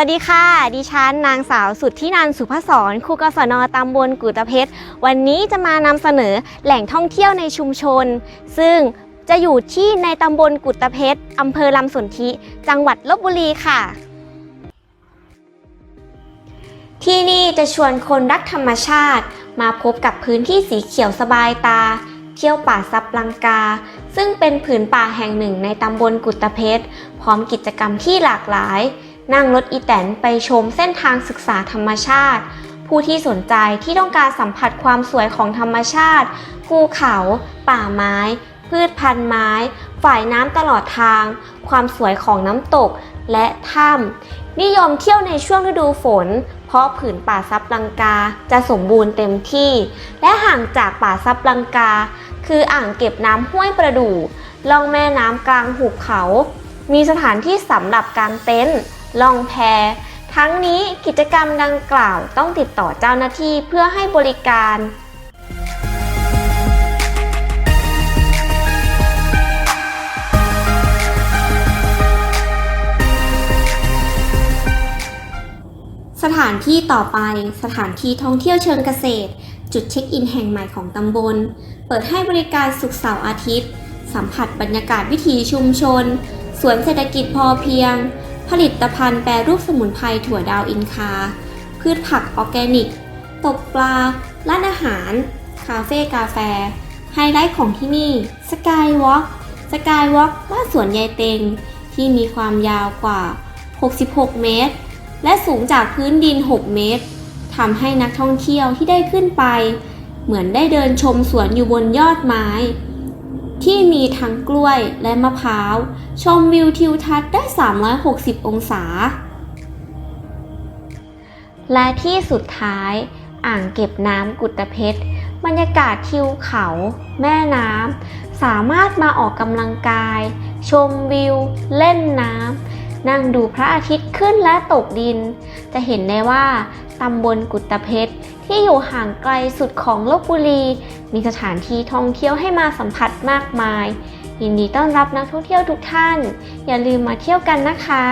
วัสดีค่ะ ดิฉันนางสาวสุดที่นันสุภศรครูกศนตำบลกุตเพชร วันนี้จะมานำเสนอแหล่งท่องเที่ยวในชุมชน ซึ่งจะอยู่ที่ในตำบลกุตเพชรอำเภอลำสนธิ จังหวัดลบบุรีค่ะ ที่นี่จะชวนคนรักธรรมชาติ มาพบกับพื้นที่สีเขียวสบายตา เที่ยวป่าซับลังกา ซึ่งเป็นผืนป่าแห่งหนึ่งในตำบลกุตเพชร พร้อมกิจกรรมที่หลากหลาย นั่งรถอีแตนไปชมเส้นทางศึกษาธรรมชาติ ผู้ที่สนใจที่ต้องการสัมผัสความสวยของธรรมชาติ ภูเขา ป่าไม้ พืชพันธุ์ไม้ ฝ่ายน้ำตลอดทาง ความสวยของน้ำตกและถ้ำนิยมเที่ยวในช่วงฤดูฝน เพราะผืนป่าซับลังกาจะสมบูรณ์เต็มที่ และห่างจากป่าซับลังกา คืออ่างเก็บน้ำห้วยประดู่ล่องแม่น้ำกลางหุบเขา มีสถานที่สำหรับกางเต็นท์ ล่องแพ ทั้งนี้กิจกรรมดังกล่าวต้องติดต่อเจ้าหน้าที่เพื่อให้บริการสถานที่ต่อไปสถานที่ท่องเที่ยวเชิงเกษตร จุดเช็คอินแห่งใหม่ของตำบล เปิดให้บริการสุกเสาร์อาทิตย์ สัมผัสบรรยากาศวิถีชุมชน สวนเศรษฐกิจพอเพียง ผลิตภัณฑ์แปรรูปสมุนไพรถั่วดาวอินคา พืชผักออร์แกนิก ตกปลา ร้านอาหาร คาเฟ่กาแฟ ไฮไลท์ของที่นี่ สกายวอล์กสกายวอล์กบ้านสวนยายเตง ที่มีความยาวกว่า 66 เมตร และสูงจากพื้นดิน 6 เมตรทำให้นักท่องเที่ยวที่ได้ขึ้นไป เหมือนได้เดินชมสวนอยู่บนยอดไม้ ที่มีทั้งกล้วยและมะพร้าว ชมวิวทิวทัศน์ได้ 360 องศา และที่สุดท้าย อ่างเก็บน้ำกุตเพชรบรรยากาศทิวเขา แม่น้ำสามารถมาออกกำลังกาย ชมวิว เล่นน้ำ นั่งดูพระอาทิตย์ขึ้นและตกดิน จะเห็นได้ว่าตำบลกุตเพชรที่อยู่ห่างไกลสุดของลบบุรี มีสถานที่ท่องเที่ยวให้มาสัมผัสมากมาย ยินดีต้อนรับนักท่องเที่ยวทุกท่าน อย่าลืมมาเที่ยวกันนะคะ